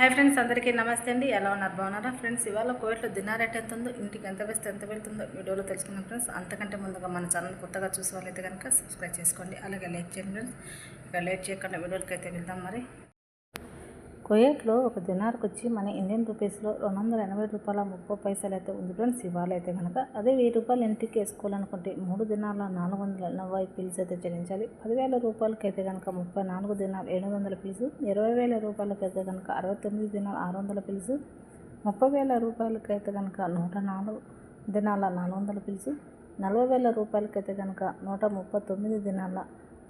Hi friends అందరికీ నమస్తే అండి. ఎలా ఉన్నారు? బాగున్నారా? ఫ్రెండ్స్ ఇవాళ కోవిడ్లో దినారెట్ ఎంత ఉందో ఇంటికి ఎంత వేస్తే ఎంత వెళ్తుందో వీడియోలో తెలుసుకున్నాం ఫ్రెండ్స్. అంతకంటే ముందుగా మన ఛానల్ కొత్తగా చూసే వాళ్ళైతే కనుక సబ్స్క్రైబ్ చేసుకోండి. అలాగే లైక్ చేయండి ఫ్రెండ్స్. ఇక లేట్ చేయకుండా వీడియోలకి అయితే వెళ్దాం మరి. కువైట్లో ఒక దినార్కి వచ్చి మన ఇండియన్ రూపీస్లో రెండు వందల ఎనభై రూపాయల ముప్పై పైసలు అయితే ఉంది ఫ్రెండ్స్ ఇవాళ అయితే కనుక అదే వెయ్యి రూపాయలు ఇంటికి వేసుకోవాలనుకుంటే మూడు దినాల నాలుగు వందల ఎనభై పిల్స్ అయితే చెల్లించాలి. పదివేల రూపాయలకి అయితే కనుక ముప్పై నాలుగు దినాలు ఏడు వందల పిల్స్ ఇరవై వేల రూపాయలకి అయితే కనుక అరవై తొమ్మిది దినాలు ఆరు వందల పిల్స్ ముప్పై వేల రూపాయలకి అయితే కనుక నూట నాలుగు దినాల నాలుగు వందల పిల్స్ నలభై వేల రూపాయలకైతే కనుక నూట ముప్పై తొమ్మిది దినాల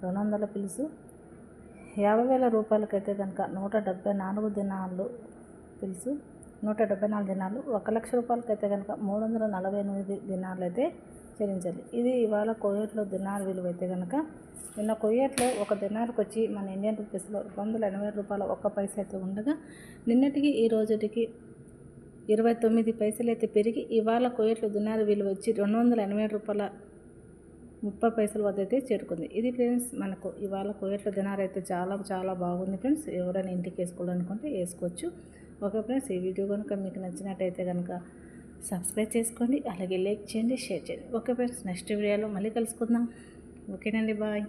రెండు వందల పిలుసు యాభై వేల రూపాయలకైతే కనుక నూట డెబ్బై నాలుగు దినాలు పిలుసు నూట డెబ్బై నాలుగు దినాలు ఒక లక్ష రూపాయలకైతే కనుక మూడు వందల నలభై ఎనిమిది దినాలు అయితే చెల్లించాలి. ఇది ఇవాళ కోయేట్లో దినార్ విలువ అయితే కనుక నిన్న కోయేట్లో ఒక దినార్కి వచ్చి మన ఇండియన్ రూపీస్లో రెండు వందల ఎనభై రూపాయల ఒక్క పైస అయితే ఉండగా నిన్నటికి ఈ రోజుటికి ఇరవై తొమ్మిది పైసలు అయితే పెరిగి ఇవాళ కోయేట్లో దినార్ విలువ వచ్చి రెండు వందల ఎనభై రూపాయల ముప్పై పైసల వద్ద అయితే చేరుకుంది. ఇది ఫ్రెండ్స్ మనకు ఇవాళ కోయట్ల దినార్ అయితే చాలా చాలా బాగుంది ఫ్రెండ్స్. ఎవరైనా ఇంటికి వేసుకోవాలనుకుంటే వేసుకోవచ్చు. ఓకే ఫ్రెండ్స్ ఈ వీడియో కనుక మీకు నచ్చినట్టయితే కనుక సబ్స్క్రైబ్ చేసుకోండి. అలాగే లైక్ చేయండి షేర్ చేయండి. ఓకే ఫ్రెండ్స్ నెక్స్ట్ వీడియోలో మళ్ళీ కలుసుకుందాం. ఓకేనండి బాయ్.